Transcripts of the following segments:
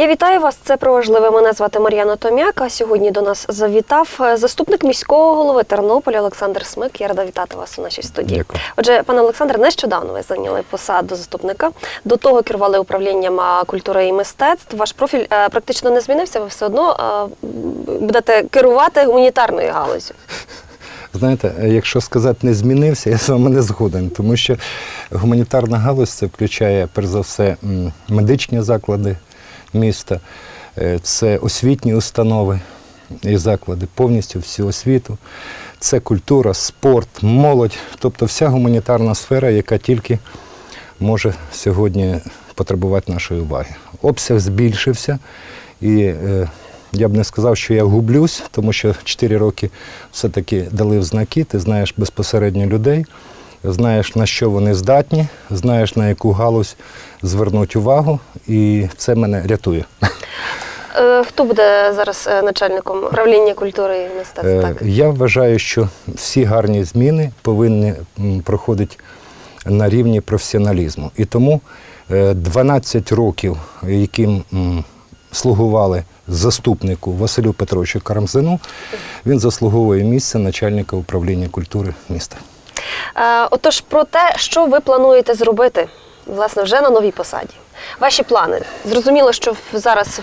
Я вітаю вас. Це про важливе. Мене звати Мар'яна Том'як. А сьогодні до нас завітав е, заступник міського голови Тернополя Олександр Смик. Я рада вітати вас у нашій студії. Дякую. Отже, пане Олександре, нещодавно ви зайняли посаду заступника. До того керували управлінням культури і мистецтв. Ваш профіль е, практично не змінився. Ви все одно будете керувати гуманітарною галузю. Знаєте, якщо сказати не змінився, я з вами не згоден, тому що гуманітарна галузь це включає перш за все медичні заклади міста, е, це освітні установи і заклади, повністю всю освіту. Це культура, спорт, молодь, тобто вся гуманітарна сфера, яка тільки може сьогодні потребувати нашої уваги. Обсяг збільшився і е, я б не сказав, що я гублюсь, тому що 4 роки все-таки дали в знаки, ти знаєш безпосередньо людей, знаєш на що вони здатні, знаєш на яку галузь звернути увагу, і це мене рятує. Е, Хто буде зараз е, начальником управління культури і мистецтв? Е, Так. Я вважаю, що всі гарні зміни повинні проходити на рівні професіоналізму. І тому е, 12 років, яким слугували заступнику Василю Петровичу Карамзину, він заслуговує місце начальника управління культури міста. Е, Отож, про те, що ви плануєте зробити, власне, вже на новій посаді. Ваші плани. Зрозуміло, що зараз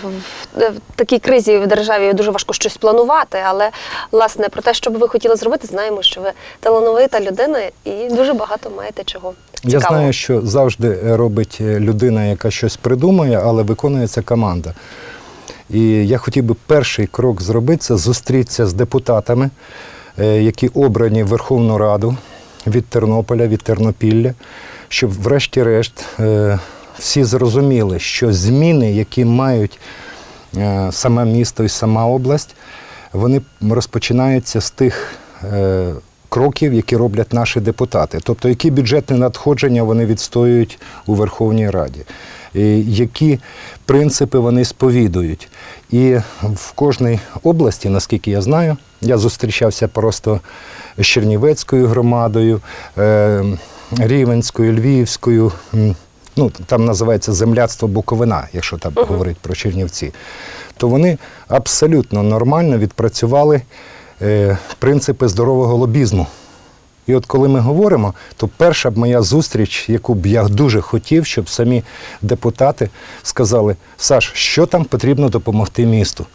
в, такій кризі в державі дуже важко щось планувати, але власне про те, що би ви хотіли зробити, знаємо, що ви талановита людина і дуже багато маєте чого. Я знаю, що завжди робить е, людина, яка щось придумує, але виконується команда. І я хотів би перший крок зробити це зустрітися з депутатами, е, які обрані в Верховну Раду від Тернополя, від Тернопілля, щоб, врешті-решт, е, всі зрозуміли, що зміни, які мають е, саме місто і сама область, вони розпочинаються з тих е, кроків, які роблять наші депутати. Тобто, які бюджетні надходження вони відстоюють у Верховній Раді, які принципи вони сповідують. І в кожній області, наскільки я знаю, я зустрічався просто з Чернівецькою громадою, е, Рівенською, Львівською. Ну, там називається земляцтво Буковина, якщо так говорити про Чернівці, то вони абсолютно нормально відпрацювали е, принципи здорового лобізму. І от коли ми говоримо, то перша б моя зустріч, яку б я дуже хотів, щоб самі депутати сказали: Саш, що там потрібно допомогти місту?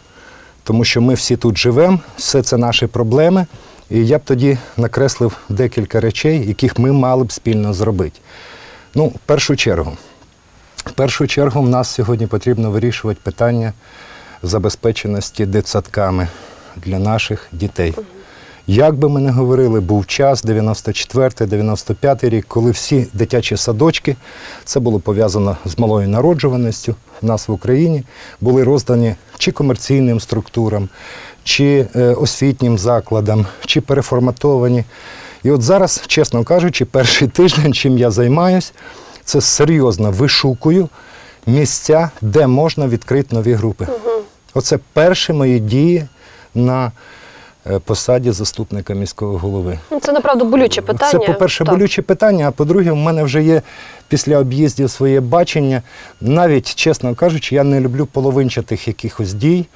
Тому що ми всі тут живемо, все це наші проблеми. І я б тоді накреслив декілька речей, яких ми мали б спільно зробити. Ну, в першу чергу, в першу чергу, в нас сьогодні потрібно вирішувати питання забезпеченості дитсадками для наших дітей. Як би ми не говорили, був час 94-95 рік, коли всі дитячі садочки, це було пов'язано з малою народжуваністю в нас в Україні, були роздані чи комерційним структурам, чи е, освітнім закладам, чи переформатовані. І от зараз, чесно кажучи, перший тиждень, чим я займаюсь, це серйозно вишукую місця, де можна відкрити нові групи. Оце перші мої дії на посаді заступника міського голови. Ну, Це направду болюче питання. Це, по-перше, болюче питання, а по-друге, в мене вже є після об'їздів своє бачення. Навіть, чесно кажучи, я не люблю половинчатих якихось дій.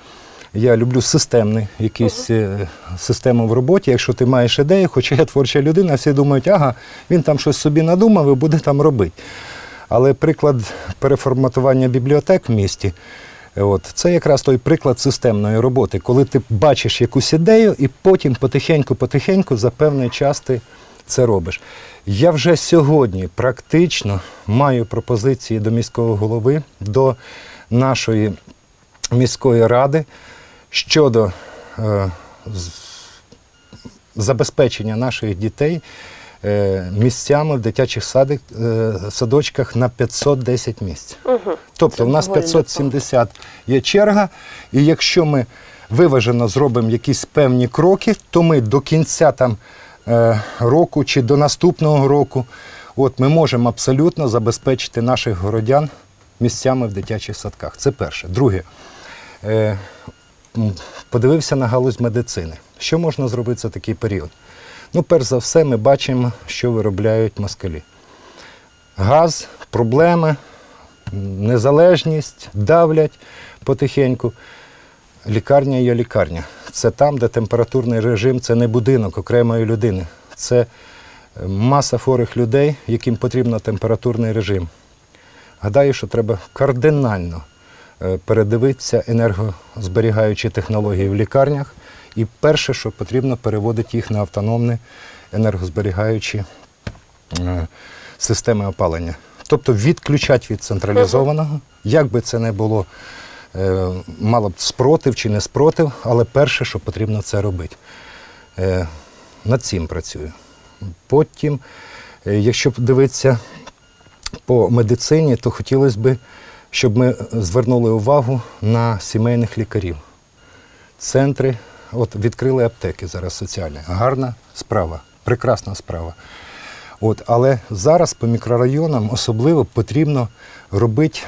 Я люблю системний якийсь е, систему в роботі. Якщо ти маєш ідею, хоча я творча людина, всі думають, ага, він там щось собі надумав і буде там робити. Але приклад переформатування бібліотек в місті. От, це якраз той приклад системної роботи, коли ти бачиш якусь ідею і потім потихеньку-потихеньку за певний час ти це робиш. Я вже сьогодні практично маю пропозиції до міського голови, до нашої міської ради щодо е, забезпечення наших дітей місцями в дитячих садик, е, садочках на 510 місць. Мгм. Тобто у нас 570 є черга, і якщо ми виважено зробимо якісь певні кроки, то ми до кінця там, е, року чи до наступного року от, ми можемо абсолютно забезпечити наших городян місцями в дитячих садках. Це перше. Друге, е, подивився на галузь медицини. Що можна зробити за такий період? Ну, перш за все, ми бачимо, що виробляють москалі. Газ, проблеми, незалежність, давлять потихеньку. Лікарня є лікарня. Це там, де температурний режим це не будинок окремої людини. Це е, маса хворих людей, яким потрібен температурний режим. Гадаю, що треба кардинально е, передивитися енергозберігаючі технології в лікарнях. І перше, що потрібно, переводити їх на автономні енергозберігаючі е, системи опалення. Тобто відключати від централізованого, як би це не було, е, мало б спротив чи не спротив, але перше, що потрібно це робити. Е, Над цим працюю. Потім, якщо дивитися по медицині, то хотілося б, щоб ми звернули увагу на сімейних лікарів. Центри, от відкрили аптеки зараз соціальні. Гарна справа, прекрасна справа. От, але зараз по мікрорайонам особливо потрібно робити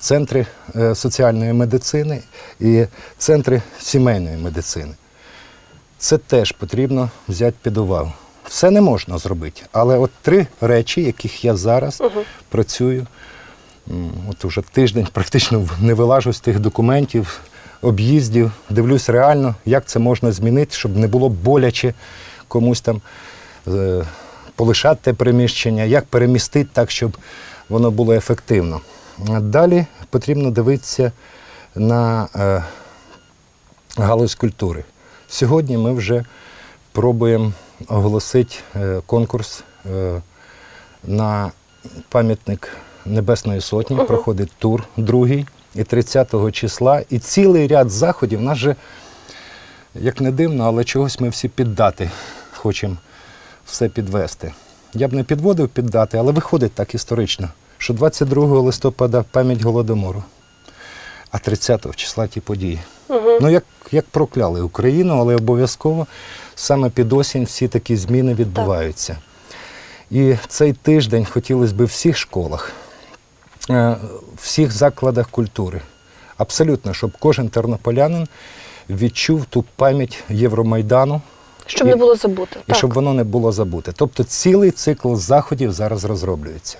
центри е, соціальної медицини і центри сімейної медицини. Це теж потрібно взяти під увагу. Все не можна зробити, але от три речі, яких я зараз працюю, м, от уже тиждень практично не вилажу з тих документів, об'їздів, дивлюсь реально, як це можна змінити, щоб не було боляче комусь там е, полишати те приміщення, як перемістити так, щоб воно було ефективно. Далі потрібно дивитися на е, галузь культури. Сьогодні ми вже пробуємо оголосити е, конкурс е, на пам'ятник Небесної Сотні. Проходить тур другий і 30 числа. І цілий ряд заходів. У нас же, як не дивно, але чогось ми всі піддати хочемо все підвести. Я б не підводив піддати, але виходить так історично, що 22 листопада пам'ять Голодомору, а 30 числа ті події. Ну, як, як прокляли Україну, але обов'язково саме під осінь всі такі зміни відбуваються. І цей тиждень хотілося б в всіх школах, всіх закладах культури, абсолютно, щоб кожен тернополянин відчув ту пам'ять Євромайдану. Щоб І- не було забути. і так. щоб воно не було забуте. Тобто цілий цикл заходів зараз розроблюється.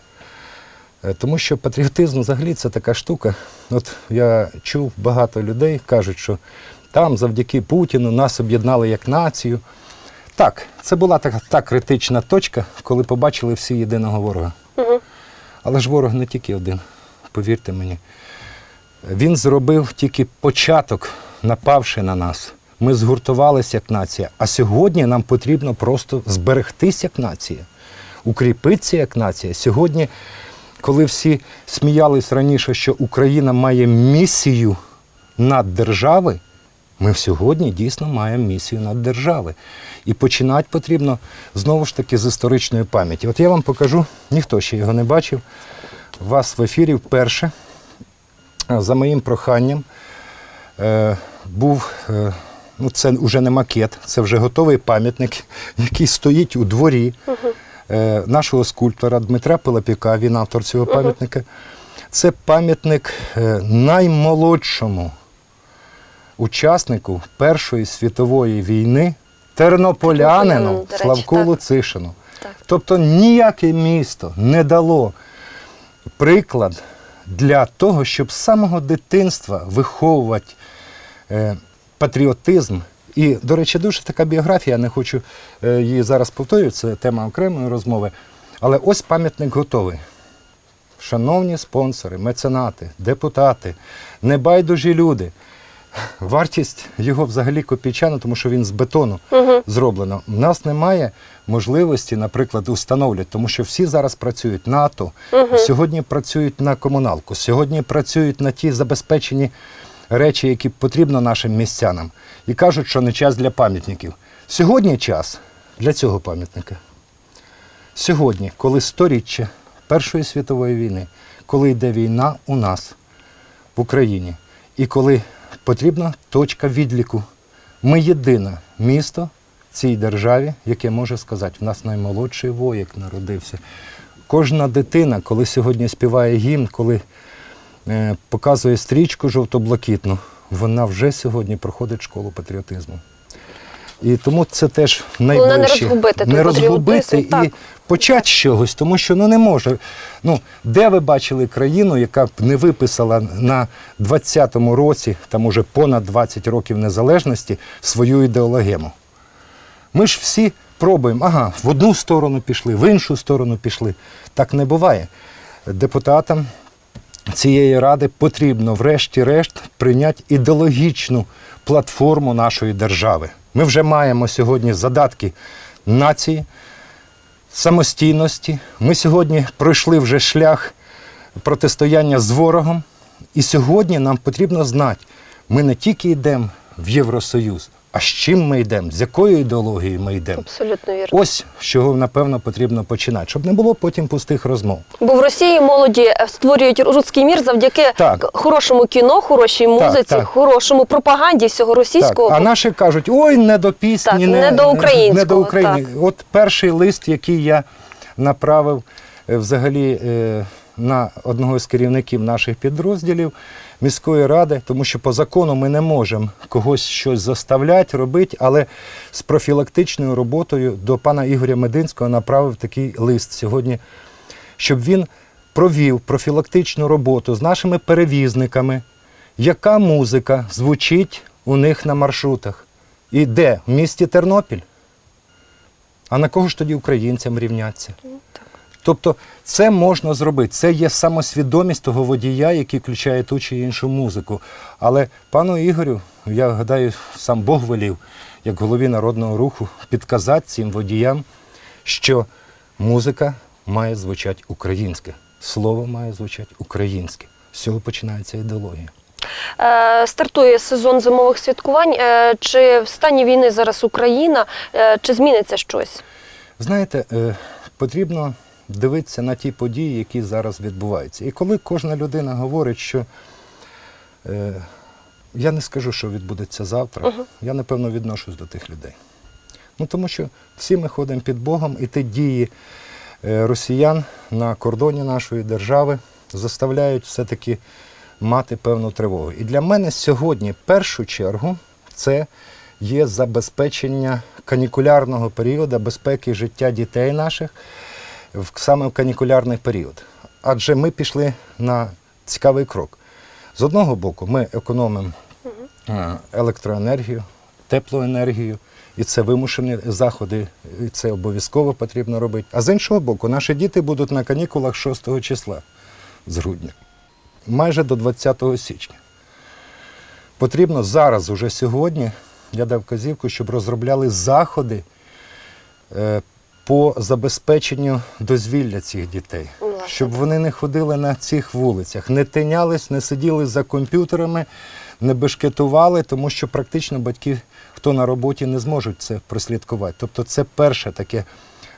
Е, Тому що патріотизм взагалі це така штука. От я чув багато людей кажуть, що там завдяки Путіну нас об'єднали як націю. Так, це була така та критична точка, коли побачили всі єдиного ворога. Мгм. Але ж ворог не тільки один, повірте мені. Він зробив тільки початок, напавши на нас. Ми згуртувалися як нація. А сьогодні нам потрібно просто зберегтися як нація, укріпитися як нація. Сьогодні, коли всі сміялись раніше, що Україна має місію над держави, ми сьогодні дійсно маємо місію над держави. І починати потрібно знову ж таки з історичної пам'яті. От я вам покажу, ніхто ще його не бачив. Вас в ефірі вперше е, за моїм проханням е, був, е, ну це вже не макет, це вже готовий пам'ятник, який стоїть у дворі нашого скульптора Дмитра Пилипюка, він автор цього пам'ятника. Це пам'ятник наймолодшому учаснику Першої світової війни тернополянину Тернополянину, до речі, Славку так. Луцишину. Так. Тобто ніяке місто не дало приклад для того, щоб з самого дитинства виховувати е, патріотизм. І, до речі, дуже така біографія, я не хочу е, її зараз повторювати, це тема окремої розмови. Але ось пам'ятник готовий. Шановні спонсори, меценати, депутати, небайдужі люди. Вартість його взагалі копійчана, тому що він з бетону зроблено. У нас немає можливості, наприклад, установлювати, тому що всі зараз працюють на АТО, сьогодні працюють на комуналку, сьогодні працюють на ті забезпечені речі, які потрібно нашим містянам. І кажуть, що не час для пам'ятників. Сьогодні час для цього пам'ятника. Сьогодні, коли сторіччя Першої світової війни, коли йде війна у нас в Україні, і коли потрібна точка відліку, ми єдине місто в цій державі, яке може сказати, в нас наймолодший воїк народився. Кожна дитина, коли сьогодні співає гімн, коли е, показує стрічку жовто-блакитну, вона вже сьогодні проходить школу патріотизму. І тому це теж найближче. розгубити не розгубити і. Почати з чогось, тому що ну не може. Ну, де ви бачили країну, яка б не виписала на 20-му році, там уже понад 20 років незалежності, свою ідеологему? Ми ж всі пробуємо, ага, в одну сторону пішли, в іншу сторону пішли. Так не буває. Депутатам цієї ради потрібно, врешті-решт, прийняти ідеологічну платформу нашої держави. Ми вже маємо сьогодні задатки нації, самостійності. Ми сьогодні пройшли вже шлях протистояння з ворогом. І сьогодні нам потрібно знати, ми не тільки йдемо в Євросоюз, а з чим ми йдемо, з якою ідеологією ми йдемо. Абсолютно вірно. Ось з чого, напевно, потрібно починати, щоб не було потім пустих розмов. Бо в Росії молоді е, створюють руський мір завдяки Так. хорошому кіно, хорошій музиці, так. хорошому пропаганді всього російського. Так, а наші кажуть, ой, не до пісні, Так, не, не до українського, Не до України. От перший лист, який я направив е, взагалі е, на одного з керівників наших підрозділів міської ради, тому що по закону ми не можемо когось щось заставляти, робити, але з профілактичною роботою до пана Ігоря Мединського направив такий лист сьогодні, щоб він провів профілактичну роботу з нашими перевізниками, яка музика звучить у них на маршрутах. І де? В місті Тернопіль. А на кого ж тоді українцям рівняться? Тобто це можна зробити. Це є самосвідомість того водія, який включає ту чи іншу музику. Але пану Ігорю, я гадаю, сам Бог волів, як голові народного руху, підказати цим водіям, що музика має звучати українське, слово має звучати українське. З цього починається ідеологія. Е, Стартує сезон зимових святкувань. Е, Чи в стані війни зараз Україна? Е, Чи зміниться щось? Знаєте, потрібно дивитися на ті події, які зараз відбуваються. І коли кожна людина говорить, що е, я не скажу, що відбудеться завтра, я напевно відношусь до тих людей. Ну тому що всі ми ходимо під Богом, і ті дії е, росіян на кордоні нашої держави заставляють все-таки мати певну тривогу. І для мене сьогодні, в першу чергу, це є забезпечення канікулярного періоду, безпеки життя дітей наших в саме в канікулярний період. Адже ми пішли на цікавий крок. З одного боку, ми економимо е, електроенергію, теплоенергію, і це вимушені заходи, і це обов'язково потрібно робити. А з іншого боку, наші діти будуть на канікулах 6 числа з грудня, майже до 20 січня. Потрібно зараз, уже сьогодні, я дав вказівку, щоб розробляли заходи е, по забезпеченню дозвілля цих дітей, щоб вони не ходили на цих вулицях, не тинялись, не сиділи за комп'ютерами, не бешкетували, тому що практично батьки, хто на роботі, не зможуть це прослідкувати. Тобто це перше таке,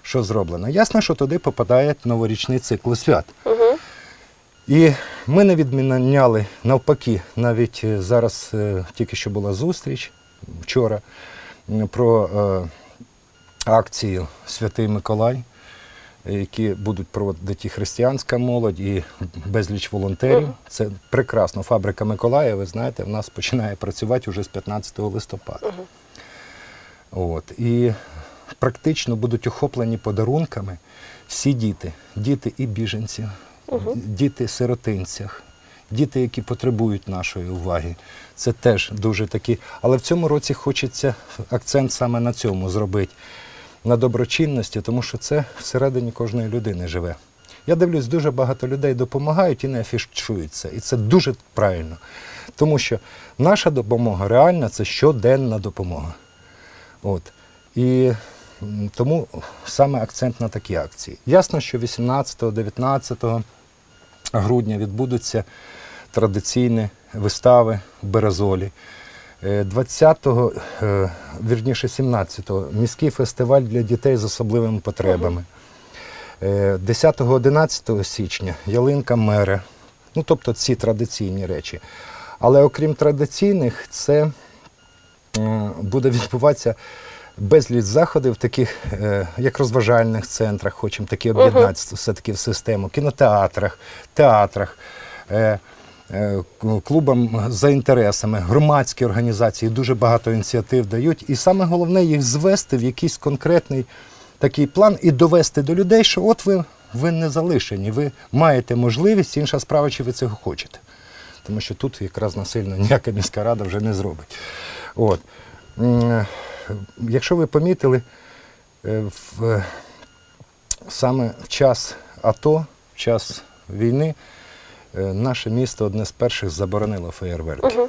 що зроблено. Ясно, що туди попадає новорічний цикл свят. Угу. І ми не відміняли навпаки, навіть е, зараз е, тільки що була зустріч вчора про акцію Святий Миколай, які будуть проводити і християнська молодь, і безліч волонтерів. Це прекрасно. Фабрика Миколая, ви знаєте, в нас починає працювати вже з 15 листопада. От. І практично будуть охоплені подарунками всі діти, діти і біженців, діти сиротинцях, діти, які потребують нашої уваги. Це теж дуже такі. Але в цьому році хочеться акцент саме на цьому зробити, на доброчинності, тому що це всередині кожної людини живе. Я дивлюсь, дуже багато людей допомагають і не афішуються. І це дуже правильно. Тому що наша допомога реальна це щоденна допомога. От. І тому саме акцент на такі акції. Ясно, що 18-19 грудня відбудуться традиційні вистави в Березолі. Е, 20-го, е, вірніше 17-го, міський фестиваль для дітей з особливими потребами. Е, 10-11 січня ялинка мера. Ну, тобто ці традиційні речі. Але окрім традиційних, це е, буде відбуватися безліч заходів, в таких е, як розважальних центрах, хочемо такі об'єднати все-таки в систему, кінотеатрах, театрах. Е, е, Клубам за інтересами, громадські організації дуже багато ініціатив дають. І саме головне їх звести в якийсь конкретний такий план і довести до людей, що от ви, ви не залишені, ви маєте можливість, інша справа, чи ви цього хочете. Тому що тут якраз насильно ніяка міська рада вже не зробить. От. Якщо ви помітили, е, в, саме в час АТО, в час війни, е, наше місто одне з перших заборонило феєрверки.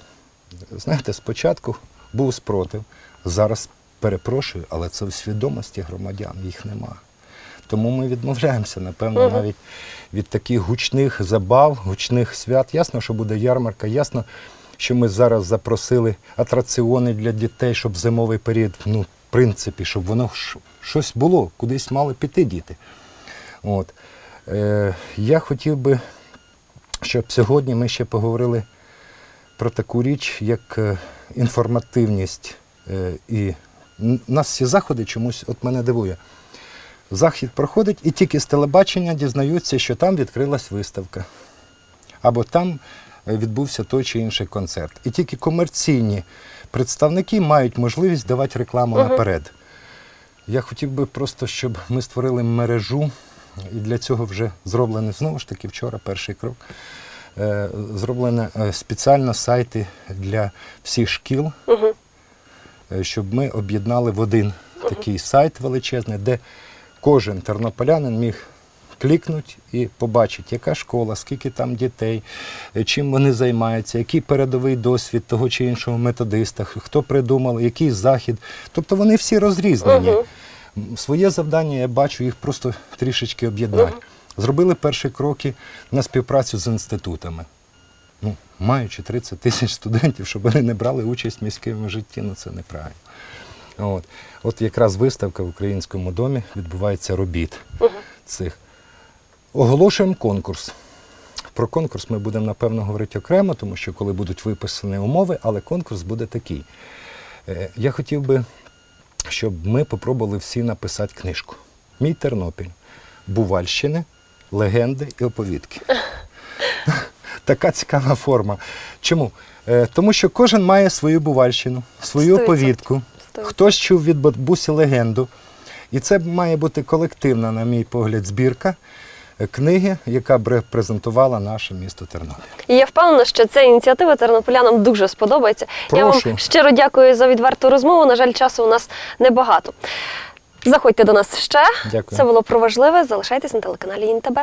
Знаєте, спочатку був спротив, зараз перепрошую, але це в свідомості громадян, їх нема. Тому ми відмовляємося, напевно, навіть від таких гучних забав, гучних свят. Ясно, що буде ярмарка, ясно, що ми зараз запросили атраціони для дітей, щоб зимовий період, ну, в принципі, щоб воно щось було, кудись мали піти діти. От. Е, я хотів би, щоб сьогодні ми ще поговорили про таку річ, як е, інформативність. Е, і нас всі заходи чомусь от мене дивує. Захід проходить і тільки з телебачення дізнаються, що там відкрилась виставка. Або там е, відбувся той чи інший концерт. І тільки комерційні представники мають можливість давати рекламу наперед. Я хотів би просто, щоб ми створили мережу, і для цього вже зроблений знову ж таки вчора перший крок. Е, Зроблені е, спеціально сайти для всіх шкіл, е, щоб ми об'єднали в один такий сайт величезний, де кожен тернополянин міг клікнути і побачити, яка школа, скільки там дітей, чим вони займаються, який передовий досвід того чи іншого методиста, хто придумав, який захід. Тобто вони всі розрізнені. М, Своє завдання я бачу їх просто трішечки об'єднати. Зробили перші кроки на співпрацю з інститутами. Ну, маючи 30 тисяч студентів, щоб вони не брали участь в міському житті, ну це неправильно. От. От якраз виставка в Українському домі відбувається робіт цих. Оголошуємо конкурс. Про конкурс ми будемо, напевно, говорити окремо, тому що коли будуть виписані умови, але конкурс буде такий. Е, Я хотів би, щоб ми попробували всі написати книжку. Мій Тернопіль. Бувальщини, легенди і оповідки. Така цікава форма. Чому? Е, Тому що кожен має свою бувальщину, свою оповідку. Хтось чув від бабусі легенду. І це має бути колективна, на мій погляд, збірка книги, яка б репрезентувала наше місто Тернопіль. І я впевнена, що ця ініціатива тернополянам дуже сподобається. Я вам щиро дякую за відверту розмову. На жаль, часу у нас небагато. Заходьте до нас ще. Дякую. Це було про важливе. Залишайтесь на телеканалі ІНТБ.